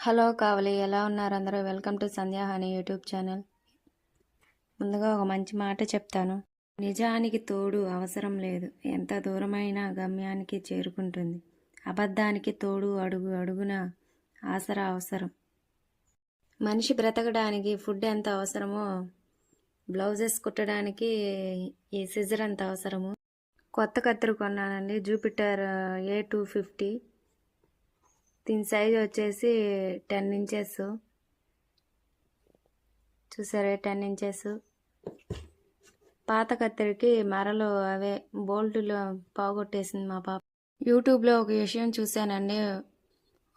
Hello కావలి ఎలా ఉన్నారు అందరూ? Welcome to Sandhya honey YouTube channel. ముందుగా ఒక మంచి మాట చెప్తాను. నిజానికి తోడు అవసరం లేదు. ఎంత దూరమైనా గమ్యానికి చేరుకుంటుంది. అబద్ధానికి తోడు అడుగు అడుగున ఆసరా అవసరం. మనిషి బ్రతకడానికి ఫుడ్ ఎంత అవసరమో బ్లౌజెస్ కుట్టడానికి ఈ సిజర్ ఎంత అవసరము కొత్త కత్తిరి కొన్నానండి. జూపిటర్ ఏ టూ ఫిఫ్టీ దీని సైజ్ వచ్చేసి టెన్ ఇంచెస్. చూసారే? Ten inches. పాత కత్తెరకి మరలు అవే బోల్టులో పోగొట్టేసింది మా పాప. యూట్యూబ్లో ఒక విషయం చూశానండి.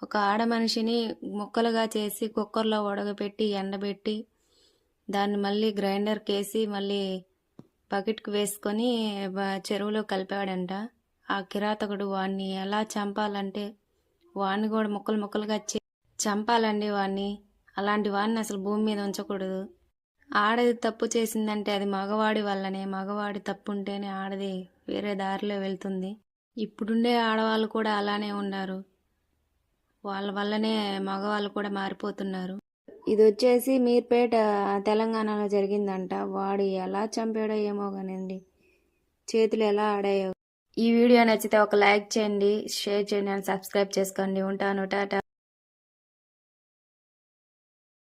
ఒక ఆడ మనిషిని ముక్కలుగా చేసి కుక్కర్లో ఉడకబెట్టి ఎండబెట్టి దాన్ని మళ్ళీ గ్రైండర్కి వేసి మళ్ళీ బకెట్కి వేసుకొని చెరువులో కలిపాడంట ఆ కిరాతకుడు వాడిని ఎలా చంపాలంటే వాడిని కూడా ముక్కలు ముక్కలుగా చే- చంపాలండి వాడిని. అలాంటి వాడిని అసలు భూమి మీద ఉంచకూడదు. ఆడది తప్పు చేసిందంటే అది మగవాడి వల్లనే మగవాడి తప్పు ఉంటేనే ఆడది వేరే దారిలో వెళ్తుంది. ఇప్పుడుండే ఆడవాళ్ళు కూడా అలానే ఉన్నారు. వాళ్ళ వల్లనే మగవాళ్ళు కూడా మారిపోతున్నారు. ఇది వచ్చేసి మీర్పేట తెలంగాణలో జరిగిందంట. వాడు ఎలా చంపాడో ఏమో కానండి. చేతులు ఎలా ఆడాయో. ఈ వీడియో నచ్చితే ఒక లైక్ చేయండి షేర్ చేయండి అండ్ సబ్స్క్రైబ్ చేసుకోండి. ఉంటాను టాటా.